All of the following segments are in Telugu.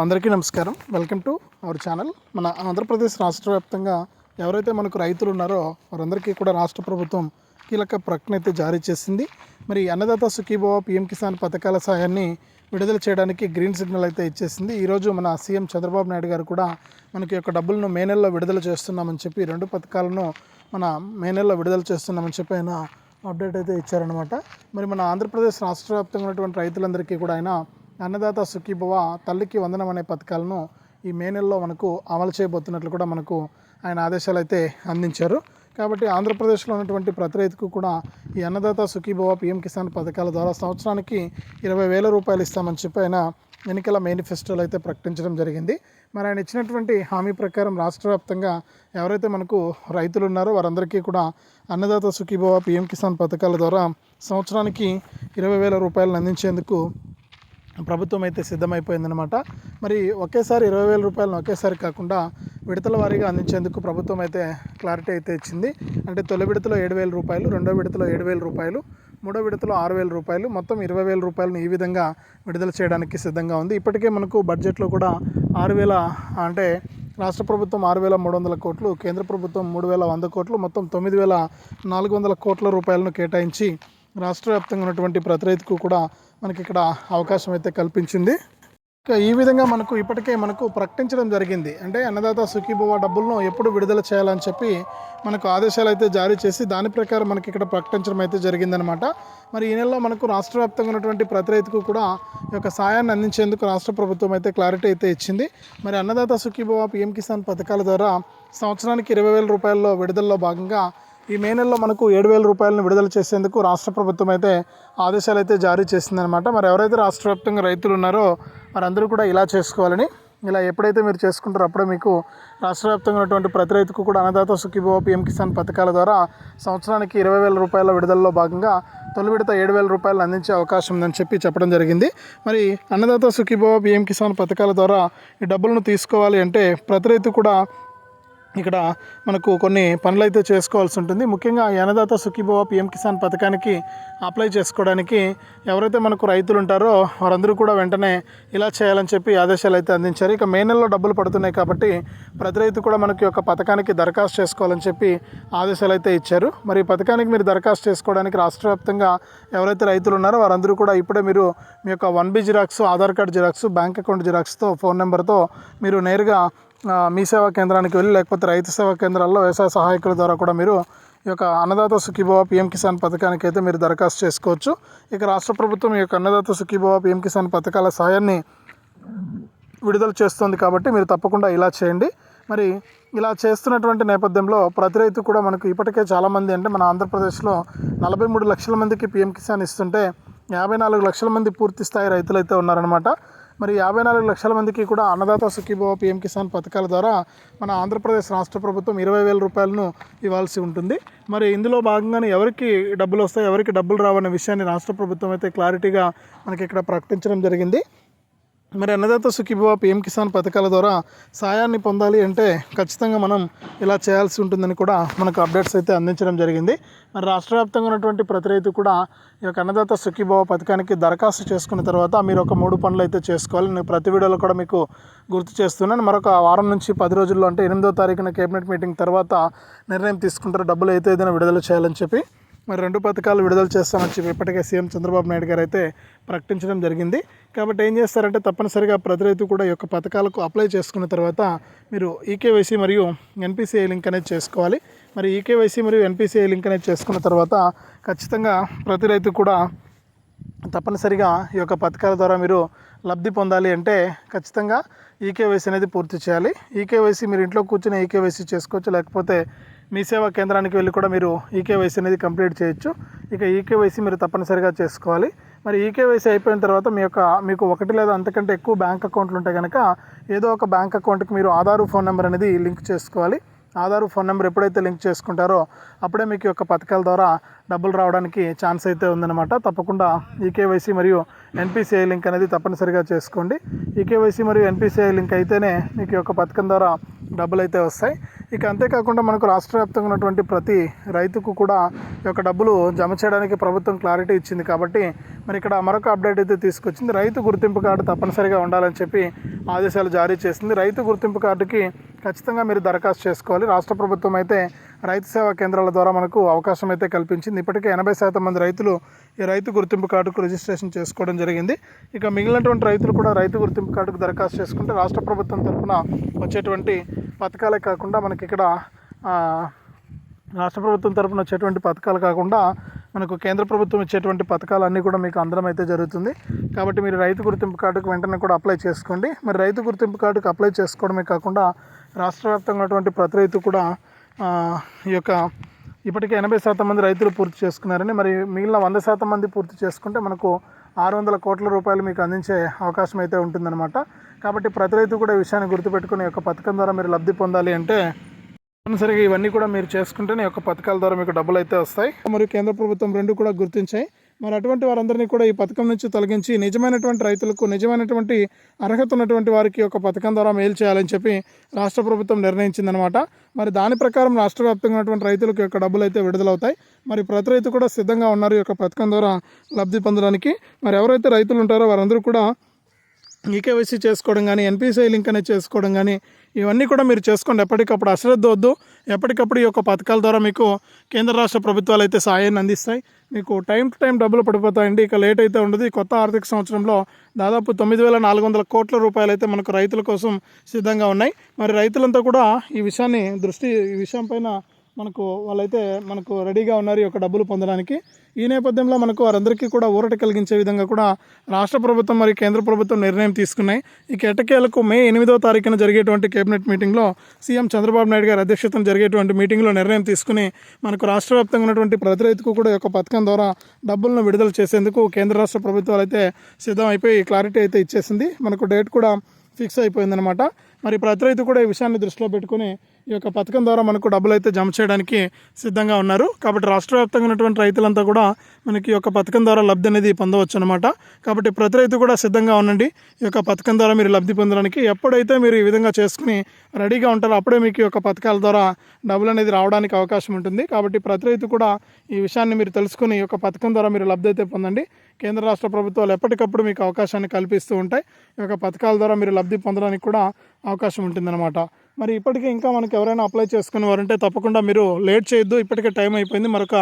అందరికీ నమస్కారం. Welcome to our channel. మన ఆంధ్రప్రదేశ్ రాష్ట్ర వ్యాప్తంగా ఎవరైతే మనకు రైతులు ఉన్నారో వారందరికీ కూడా రాష్ట్ర ప్రభుత్వం కీలక ప్రకటన అయితే జారీ చేసింది. మరి అన్నదాత సుఖీభవ పిఎం కిసాన్ పథకాల సాయాన్ని విడుదల చేయడానికి గ్రీన్ సిగ్నల్ అయితే ఇచ్చేసింది. ఈరోజు మన సీఎం చంద్రబాబు నాయుడు గారు కూడా మనకి యొక్క డబ్బులను మే నెలలో విడుదల చేస్తున్నామని చెప్పి రెండు పథకాలను మన మే నెలలో విడుదల చేస్తున్నామని చెప్పి ఆయన అప్డేట్ అయితే ఇచ్చారనమాట మరి మన ఆంధ్రప్రదేశ్ రాష్ట్ర వ్యాప్తంగా ఉన్నటువంటి రైతులందరికీ కూడా ఆయన అన్నదాత సుఖీభవ తల్లికి వందనం అనే పథకాలను ఈ మే నెలలో మనకు అమలు చేయబోతున్నట్లు కూడా మనకు ఆయన ఆదేశాలు అయితే అందించారు. కాబట్టి ఆంధ్రప్రదేశ్లో ఉన్నటువంటి ప్రతి రైతుకు కూడా ఈ అన్నదాత సుఖీభవ పిఎం కిసాన్ పథకాల ద్వారా సంవత్సరానికి ఇరవై వేల రూపాయలు ఇస్తామని చెప్పి ఆయన ఎన్నికల మేనిఫెస్టోలో అయితే ప్రకటించడం జరిగింది. మరి ఆయన ఇచ్చినటువంటి హామీ ప్రకారం రాష్ట్ర వ్యాప్తంగా ఎవరైతే మనకు రైతులు ఉన్నారో వారందరికీ కూడా అన్నదాత సుఖీభవ పిఎం కిసాన్ పథకాల ద్వారా సంవత్సరానికి ఇరవై వేల రూపాయలను అందించేందుకు ప్రభుత్వం అయితే సిద్ధమైపోయిందనమాట మరి ఒకేసారి ఇరవై వేల రూపాయలను ఒకేసారి కాకుండా విడతల వారీగా అందించేందుకు ప్రభుత్వం అయితే క్లారిటీ అయితే ఇచ్చింది. అంటే తొలి విడతలో ఏడు వేల రూపాయలు రెండో విడతలో ఏడు వేల రూపాయలు మూడో విడతలో ఆరు వేల రూపాయలు మొత్తం ఇరవై వేల రూపాయలను ఈ విధంగా విడుదల చేయడానికి సిద్ధంగా ఉంది. ఇప్పటికే మనకు బడ్జెట్లో కూడా ఆరు వేల అంటే రాష్ట్ర ప్రభుత్వం ఆరు వేల మూడు వందల కోట్లు కేంద్ర ప్రభుత్వం మూడు వేల వంద కోట్లు మొత్తం తొమ్మిది వేల నాలుగు వందల కోట్ల రూపాయలను కేటాయించి రాష్ట్ర వ్యాప్తంగా ఉన్నటువంటి ప్రతి రైతుకు కూడా మనకి ఇక్కడ అవకాశం అయితే కల్పించింది. ఈ విధంగా మనకు ఇప్పటికే మనకు ప్రకటించడం జరిగింది. అంటే అన్నదాత సుఖీభవ డబ్బులను ఎప్పుడు విడుదల చేయాలని చెప్పి మనకు ఆదేశాలు అయితే జారీ చేసి దాని ప్రకారం మనకి ఇక్కడ ప్రకటించడం అయితే జరిగిందనమాట మరి ఈ నెలలో మనకు రాష్ట్ర వ్యాప్తంగా ఉన్నటువంటి ప్రతి రైతుకు కూడా ఈ యొక్క సాయాన్ని అందించేందుకు రాష్ట్ర ప్రభుత్వం అయితే క్లారిటీ అయితే ఇచ్చింది. మరి అన్నదాత సుఖీభవ పిఎం కిసాన్ పథకాల ద్వారా సంవత్సరానికి ఇరవై వేల రూపాయల్లో విడుదలలో భాగంగా ఈ మే నెలలో మనకు ఏడు వేల రూపాయలను విడుదల చేసేందుకు రాష్ట్ర ప్రభుత్వం అయితే ఆదేశాలు అయితే జారీ చేసిందనమాట మరి ఎవరైతే రాష్ట్ర వ్యాప్తంగా రైతులు ఉన్నారో వారందరూ కూడా ఇలా చేసుకోవాలని ఇలా ఎప్పుడైతే మీరు చేసుకుంటారో అప్పుడే మీకు రాష్ట్ర వ్యాప్తంగా ఉన్నటువంటి ప్రతి రైతుకు కూడా అన్నదాత సుఖీభవ పిఎం కిసాన్ పథకాల ద్వారా సంవత్సరానికి ఇరవై వేల రూపాయల విడుదలలో భాగంగా తొలి విడత ఏడు వేల రూపాయలు అందించే అవకాశం ఉందని చెప్పి చెప్పడం జరిగింది. మరి అన్నదాత సుఖీభవ పిఎం కిసాన్ పథకాల ద్వారా ఈ డబ్బులను తీసుకోవాలి అంటే ప్రతి రైతు కూడా ఇక్కడ మనకు కొన్ని పనులు అయితే చేసుకోవాల్సి ఉంటుంది. ముఖ్యంగా ఈ అన్నదాత సుఖీభవ పిఎం కిసాన్ పథకానికి అప్లై చేసుకోవడానికి ఎవరైతే మనకు రైతులు ఉంటారో వారందరూ కూడా వెంటనే ఇలా చేయాలని చెప్పి ఆదేశాలు అయితే అందించారు. ఇక మే నెలలో డబ్బులు పడుతున్నాయి కాబట్టి ప్రతి రైతు కూడా మనకి ఒక పథకానికి దరఖాస్తు చేసుకోవాలని చెప్పి ఆదేశాలు అయితే ఇచ్చారు. మరి పథకానికి మీరు దరఖాస్తు చేసుకోవడానికి రాష్ట్ర వ్యాప్తంగా ఎవరైతే రైతులు ఉన్నారో వారందరూ కూడా ఇప్పుడే మీరు మీ యొక్క one B xerox Aadhaar card xerox bank account జిరాక్స్తో phone నెంబర్తో మీరు నేరుగా మీ సేవా కేంద్రానికి వెళ్ళి లేకపోతే రైతు సేవా కేంద్రాల్లో వ్యవసాయ సహాయకుల ద్వారా కూడా మీరు ఈ యొక్క అన్నదాత సుఖీభవ పిఎం కిసాన్ పథకానికి అయితే మీరు దరఖాస్తు చేసుకోవచ్చు. ఇక రాష్ట్ర ప్రభుత్వం ఈ యొక్క అన్నదాత సుఖీభవ పిఎం కిసాన్ పథకాల సాయాన్ని విడుదల చేస్తుంది కాబట్టి మీరు తప్పకుండా ఇలా చేయండి. మరి ఇలా చేస్తున్నటువంటి నేపథ్యంలో ప్రతి రైతు కూడా మనకు ఇప్పటికే చాలామంది అంటే మన ఆంధ్రప్రదేశ్లో నలభై మూడు లక్షల మందికి పిఎం కిసాన్ ఇస్తుంటే యాభై నాలుగు లక్షల మంది పూర్తి స్థాయి రైతులు అయితే ఉన్నారనమాట మరి యాభై నాలుగు లక్షల మందికి కూడా అన్నదాత సుఖీభవ పిఎం కిసాన్ పథకాల ద్వారా మన ఆంధ్రప్రదేశ్ రాష్ట్ర ప్రభుత్వం ఇరవై వేల రూపాయలను ఇవ్వాల్సి ఉంటుంది. మరి ఇందులో భాగంగానే ఎవరికి డబ్బులు వస్తాయి ఎవరికి డబ్బులు రావనే విషయాన్ని రాష్ట్ర ప్రభుత్వం అయితే క్లారిటీగా మనకి ఇక్కడ ప్రకటించడం జరిగింది. మరి అన్నదాత సుఖీభవ పిఎం కిసాన్ పథకాల ద్వారా సాయాన్ని పొందాలి అంటే ఖచ్చితంగా మనం ఇలా చేయాల్సి ఉంటుందని కూడా మనకు అప్డేట్స్ అయితే అందించడం జరిగింది. మరి రాష్ట్ర వ్యాప్తంగా ఉన్నటువంటి ప్రతి రైతు కూడా ఈ యొక్క అన్నదాత సుఖీభవ పథకానికి దరఖాస్తు చేసుకున్న తర్వాత మీరు ఒక మూడు పనులు అయితే చేసుకోవాలి. నేను ప్రతి వీడియోలో కూడా మీకు గుర్తు చేస్తున్నాను. మరొక వారం నుంచి పది రోజుల్లో అంటే ఎనిమిదో తారీఖున కేబినెట్ మీటింగ్ తర్వాత నిర్ణయం తీసుకుంటారు. డబ్బులు అయితే ఏదైనా విడుదల చేయాలని చెప్పి మరి రెండు పథకాలు విడుదల చేస్తామని చెప్పి ఇప్పటికే సీఎం చంద్రబాబు నాయుడు గారు అయితే ప్రకటించడం జరిగింది. కాబట్టి ఏం చేస్తారంటే తప్పనిసరిగా ప్రతి రైతు కూడా ఈ యొక్క పథకాలకు అప్లై చేసుకున్న తర్వాత మీరు ఈకేవైసీ మరియు ఎన్పిసిఐ లింక్ అనేది చేసుకోవాలి. మరి ఈకేవైసీ మరియు ఎన్పిసిఐ లింక్ అనేది చేసుకున్న తర్వాత ఖచ్చితంగా ప్రతి రైతు కూడా తప్పనిసరిగా ఈ యొక్క పథకాల ద్వారా మీరు లబ్ధి పొందాలి అంటే ఖచ్చితంగా ఈకేవైసీ అనేది పూర్తి చేయాలి. ఈకేవైసీ మీరు ఇంట్లో కూర్చొని ఈకేవైసీ చేసుకోవచ్చు లేకపోతే మీ సేవా కేంద్రానికి వెళ్ళి కూడా మీరు ఈకేవైసీ అనేది కంప్లీట్ చేయొచ్చు. ఇక ఈకేవైసీ మీరు తప్పనిసరిగా చేసుకోవాలి. మరి ఈకేవైసీ అయిపోయిన తర్వాత మీ యొక్క మీకు ఒకటి లేదా అంతకంటే ఎక్కువ బ్యాంక్ అకౌంట్లు ఉంటే కనుక ఏదో ఒక బ్యాంక్ అకౌంట్కి మీరు ఆధారు ఫోన్ నెంబర్ అనేది లింక్ చేసుకోవాలి. ఆధార్ ఫోన్ నెంబర్ ఎప్పుడైతే లింక్ చేసుకుంటారో అప్పుడే మీకు యొక్క పథకాల ద్వారా డబ్బులు రావడానికి ఛాన్స్ అయితే ఉందన్నమాట. తప్పకుండా ఈకేవైసీ మరియు ఎన్పిసిఐ లింక్ అనేది తప్పనిసరిగా చేసుకోండి. ఈకేవైసీ మరియు ఎన్పిసిఐ లింక్ అయితేనే మీకు యొక్క పథకం ద్వారా డబ్బులు అయితే వస్తాయి. ఇక అంతేకాకుండా మనకు రాష్ట్ర వ్యాప్తంగా ఉన్నటువంటి ప్రతి రైతుకు కూడా ఈ యొక్క డబ్బులు జమ చేయడానికి ప్రభుత్వం క్లారిటీ ఇచ్చింది కాబట్టి మరి ఇక్కడ మరొక అప్డేట్ అయితే తీసుకొచ్చింది. రైతు గుర్తింపు కార్డు తప్పనిసరిగా ఉండాలని చెప్పి ఆదేశాలు జారీ చేసింది. రైతు గుర్తింపు కార్డుకి ఖచ్చితంగా మీరు దరఖాస్తు చేసుకోవాలి. రాష్ట్ర ప్రభుత్వం అయితే రైతు సేవా కేంద్రాల ద్వారా మనకు అవకాశం అయితే కల్పించింది. ఇప్పటికే ఎనభై శాతం మంది రైతులు ఈ రైతు గుర్తింపు కార్డుకు రిజిస్ట్రేషన్ చేసుకోవడం జరిగింది. ఇక మిగిలినటువంటి రైతులు కూడా రైతు గుర్తింపు కార్డుకు దరఖాస్తు చేసుకుంటే రాష్ట్ర ప్రభుత్వం తరఫున వచ్చేటువంటి పథకాలే కాకుండా మనకి ఇక్కడ రాష్ట్ర ప్రభుత్వం తరపున వచ్చేటువంటి పథకాలు కాకుండా మనకు కేంద్ర ప్రభుత్వం ఇచ్చేటువంటి పథకాలన్నీ కూడా మీకు అందడం అయితే జరుగుతుంది. కాబట్టి మీరు రైతు గుర్తింపు కార్డుకు వెంటనే కూడా అప్లై చేసుకోండి. మరి రైతు గుర్తింపు కార్డుకు అప్లై చేసుకోవడమే కాకుండా రాష్ట్ర వ్యాప్తంగా ఉన్నటువంటి ప్రతి రైతు కూడా ఈ యొక్క ఇప్పటికే ఎనభై శాతం మంది రైతులు పూర్తి చేసుకున్నారని మరి మిగిలిన వంద శాతం మంది పూర్తి చేసుకుంటే మనకు ఆరు వందల కోట్ల రూపాయలు మీకు అందించే అవకాశం అయితే ఉంటుందన్నమాట. కాబట్టి ప్రతి రైతు కూడా ఈ విషయాన్ని గుర్తుపెట్టుకుని యొక్క పథకం ద్వారా మీరు లబ్ధి పొందాలి అంటే తప్పనిసరిగా ఇవన్నీ కూడా మీరు చేసుకుంటేనే యొక్క పథకాల ద్వారా మీకు డబ్బులు అయితే వస్తాయి. మరియు కేంద్ర ప్రభుత్వం రెండు కూడా గుర్తించాయి. మరి అటువంటి వారందరినీ కూడా ఈ పథకం నుంచి తొలగించి నిజమైనటువంటి రైతులకు నిజమైనటువంటి అర్హత ఉన్నటువంటి వారికి ఒక పథకం ద్వారా మేలు చేయాలని చెప్పి రాష్ట్ర ప్రభుత్వం నిర్ణయించిందనమాట మరి దాని ప్రకారం రాష్ట్ర వ్యాప్తంగా ఉన్నటువంటి రైతులకు యొక్క డబ్బులు అయితే విడుదలవుతాయి. మరి ప్రతి రైతు కూడా సిద్ధంగా ఉన్నారు ఈ యొక్క పథకం ద్వారా లబ్ధి పొందడానికి. మరి ఎవరైతే రైతులు ఉంటారో వారందరూ కూడా ఈకేవైసీ చేసుకోవడం కానీ ఎన్పిసిఐ లింక్ అనేది చేసుకోవడం కానీ ఇవన్నీ కూడా మీరు చేసుకోండి. ఎప్పటికప్పుడు అశ్రద్ధ వద్దు. ఎప్పటికప్పుడు ఈ యొక్క పథకాల ద్వారా మీకు కేంద్ర రాష్ట్ర ప్రభుత్వాలు అయితే సాయాన్ని అందిస్తాయి. మీకు టైం టు టైం డబ్బులు పడిపోతాయండి. ఇక లేట్ అయితే ఉండదు. ఈ కొత్త ఆర్థిక సంవత్సరంలో దాదాపు తొమ్మిది వేల నాలుగు వందల కోట్ల రూపాయలు అయితే మనకు రైతుల కోసం సిద్ధంగా ఉన్నాయి. మరి రైతులంతా కూడా ఈ విషయాన్ని దృష్టి ఈ విషయం పైన మనకు వాళ్ళైతే మనకు రెడీగా ఉన్నారు ఈ యొక్క డబ్బులు పొందడానికి. ఈ నేపథ్యంలో మనకు వారందరికీ కూడా ఊరట కలిగించే విధంగా కూడా రాష్ట్ర ప్రభుత్వం మరియు కేంద్ర ప్రభుత్వం నిర్ణయం తీసుకున్నాయి. ఈ ఎట్టకేలకు మే ఎనిమిదో తారీఖున జరిగేటువంటి కేబినెట్ మీటింగ్లో సీఎం చంద్రబాబు నాయుడు గారి అధ్యక్షతన జరిగేటువంటి మీటింగ్లో నిర్ణయం తీసుకుని మనకు రాష్ట్ర వ్యాప్తంగా ఉన్నటువంటి ప్రతి రైతుకు కూడా ఒక యొక్క పథకం ద్వారా డబ్బులను విడుదల చేసేందుకు కేంద్ర రాష్ట్ర ప్రభుత్వాలు అయితే సిద్ధం అయిపోయి క్లారిటీ అయితే ఇచ్చేసింది. మనకు డేట్ కూడా ఫిక్స్ అయిపోయిందనమాట మరి ప్రతి రైతు కూడా ఈ విషయాన్ని దృష్టిలో పెట్టుకుని ఈ యొక్క పథకం ద్వారా మనకు డబ్బులు అయితే జమ చేయడానికి సిద్ధంగా ఉన్నారు. కాబట్టి రాష్ట్ర వ్యాప్తంగా ఉన్నటువంటి రైతులంతా కూడా మనకి ఈ యొక్క పథకం ద్వారా లబ్ధి అనేది పొందవచ్చు అనమాట కాబట్టి ప్రతి రైతు కూడా సిద్ధంగా ఉండండి. ఈ యొక్క పథకం ద్వారా మీరు లబ్ధి పొందడానికి ఎప్పుడైతే మీరు ఈ విధంగా చేసుకుని రెడీగా ఉంటారో అప్పుడే మీకు ఈ యొక్క పథకాల ద్వారా డబ్బులు అనేది రావడానికి అవకాశం ఉంటుంది. కాబట్టి ప్రతి రైతు కూడా ఈ విషయాన్ని మీరు తెలుసుకుని ఈ యొక్క పథకం ద్వారా మీరు లబ్ధి అయితే పొందండి. కేంద్ర రాష్ట్ర ప్రభుత్వాలు ఎప్పటికప్పుడు మీకు అవకాశాన్ని కల్పిస్తూ ఉంటాయి. ఈ యొక్క పథకాల ద్వారా మీరు లబ్ధి పొందడానికి కూడా అవకాశం ఉంటుందన్నమాట. మరి ఇప్పటికే ఇంకా మనకు ఎవరైనా అప్లై చేసుకునే వారంటే తప్పకుండా మీరు లేట్ చేయొద్దు ఇప్పటికే టైం అయిపోయింది. మరొక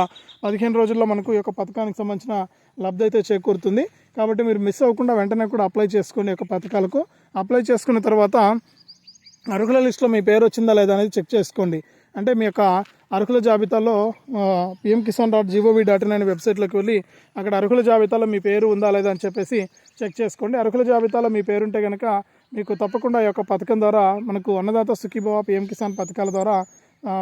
పదిహేను రోజుల్లో మనకు ఈ యొక్క పథకానికి సంబంధించిన లబ్ధి అయితే చేకూరుతుంది. కాబట్టి మీరు మిస్ అవ్వకుండా వెంటనే కూడా అప్లై చేసుకోండి ఈ యొక్క పథకాలకు అప్లై చేసుకున్న తర్వాత అర్హుల లిస్టులో మీ పేరు వచ్చిందా లేదా అనేది చెక్ చేసుకోండి. అంటే మీ యొక్క అర్హుల జాబితాలో PM Kisan dot G O V dot in అనే వెబ్సైట్లోకి వెళ్ళి అక్కడ అర్హుల జాబితాలో మీ పేరు ఉందా లేదా అని చెప్పేసి చెక్ చేసుకోండి. అర్హుల జాబితాలో మీ పేరుంటే కనుక మీకు తప్పకుండా ఈ యొక్క పథకం ద్వారా మనకు అన్నదాత సుఖీభవ పిఎం కిసాన్ పథకాల ద్వారా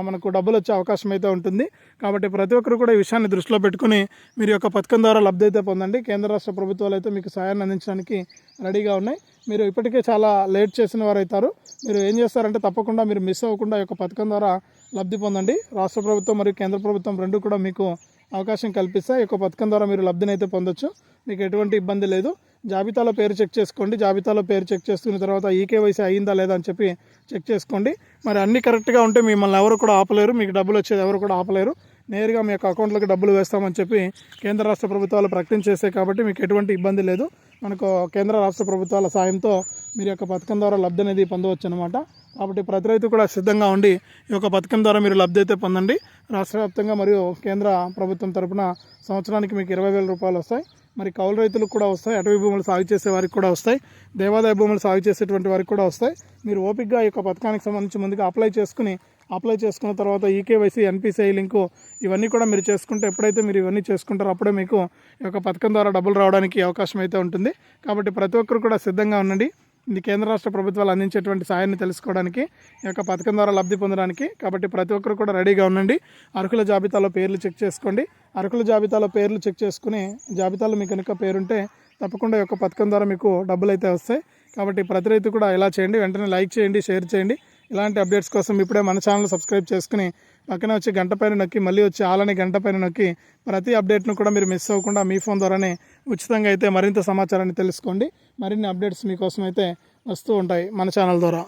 మనకు డబ్బులు వచ్చే అవకాశం అయితే ఉంటుంది. కాబట్టి ప్రతి ఒక్కరు కూడా ఈ విషయాన్ని దృష్టిలో పెట్టుకుని మీరు యొక్క పథకం ద్వారా లబ్ధి అయితే పొందండి. కేంద్ర రాష్ట్ర ప్రభుత్వాలు అయితే మీకు సహాయాన్ని అందించడానికి రెడీగా ఉన్నాయి. మీరు ఇప్పటికే చాలా లేట్ చేసిన వారు అవుతారు మీరు ఏం చేస్తారంటే తప్పకుండా మీరు మిస్ అవ్వకుండా ఈ యొక్క పథకం ద్వారా లబ్ధి పొందండి. రాష్ట్ర ప్రభుత్వం మరియు కేంద్ర ప్రభుత్వం రెండు కూడా మీకు అవకాశం కల్పిస్తాయి. ఈ యొక్క పథకం ద్వారా మీరు లబ్ధిని అయితే పొందొచ్చు. మీకు ఎటువంటి ఇబ్బంది లేదు. జాబితాలో పేరు చెక్ చేసుకోండి. జాబితాలో పేరు చెక్ చేసుకున్న తర్వాత ఈకేవైసీ అయిందా లేదా అని చెప్పి చెక్ చేసుకోండి. మరి అన్నీ కరెక్ట్గా ఉంటే మిమ్మల్ని ఎవరు కూడా ఆపలేరు. మీకు డబ్బులు వచ్చేది ఎవరు కూడా ఆపలేరు. నేరుగా మీ యొక్క అకౌంట్లోకి డబ్బులు వేస్తామని చెప్పి కేంద్ర రాష్ట్ర ప్రభుత్వాలు ప్రకటించేసాయి కాబట్టి మీకు ఎటువంటి ఇబ్బంది లేదు. మనకు కేంద్ర రాష్ట్ర ప్రభుత్వాల సాయంతో మీరు యొక్క పథకం ద్వారా లబ్ధి అనేది పొందవచ్చు అనమాట కాబట్టి ప్రతి రైతు కూడా సిద్ధంగా ఉండి ఈ యొక్క పథకం ద్వారా మీరు లబ్ధి అయితే పొందండి. రాష్ట్ర వ్యాప్తంగా మరియు కేంద్ర ప్రభుత్వం తరపున సంవత్సరానికి మీకు ఇరవై వేల రూపాయలు వస్తాయి. మరి కౌలు రైతులకు కూడా వస్తాయి. అటవీ భూములు సాగు చేసే వారికి కూడా వస్తాయి. దేవాదాయ భూములు సాగు చేసేటువంటి వారికి కూడా వస్తాయి. మీరు ఓపిక్గా ఈ యొక్క పథకానికి సంబంధించి ముందుగా అప్లై చేసుకుని అప్లై చేసుకున్న తర్వాత ఈకేవైసీ ఎన్పిసిఐ లింకు ఇవన్నీ కూడా మీరు చేసుకుంటే ఎప్పుడైతే మీరు ఇవన్నీ చేసుకుంటారో అప్పుడే మీకు ఈ యొక్క పథకం ద్వారా డబ్బులు రావడానికి అవకాశం అయితే ఉంటుంది. కాబట్టి ప్రతి ఒక్కరు కూడా సిద్ధంగా ఉండండి. ఇది కేంద్ర రాష్ట్ర ప్రభుత్వాలు అందించేటువంటి సాయాన్ని తెలుసుకోవడానికి ఈ యొక్క పథకం ద్వారా లబ్ధి పొందడానికి. కాబట్టి ప్రతి ఒక్కరు కూడా రెడీగా ఉండండి. అర్హుల జాబితాలో పేర్లు చెక్ చేసుకోండి. అర్హుల జాబితాలో పేర్లు చెక్ చేసుకుని జాబితాలో మీకు కనుక పేరుంటే తప్పకుండా ఈ యొక్క పథకం ద్వారా మీకు డబ్బులు అయితే వస్తాయి. కాబట్టి ప్రతి రైతు కూడా ఇలా చేయండి. వెంటనే లైక్ చేయండి షేర్ చేయండి. ఇలాంటి అప్డేట్స్ కోసం ఇప్పుడే మన ఛానల్ సబ్స్క్రైబ్ చేసుకుని పక్కనే వచ్చి గంట పైన నొక్కి మళ్ళీ వచ్చి ఆలని గంట పైన నొక్కి ప్రతి అప్డేట్ను కూడా మీరు మిస్ అవ్వకుండా మీ ఫోన్ ద్వారానే ఉచితంగా అయితే మరింత సమాచారాన్ని తెలుసుకోండి. మరిన్ని అప్డేట్స్ మీకోసం అయితే వస్తూ ఉంటాయి మన ఛానల్ ద్వారా.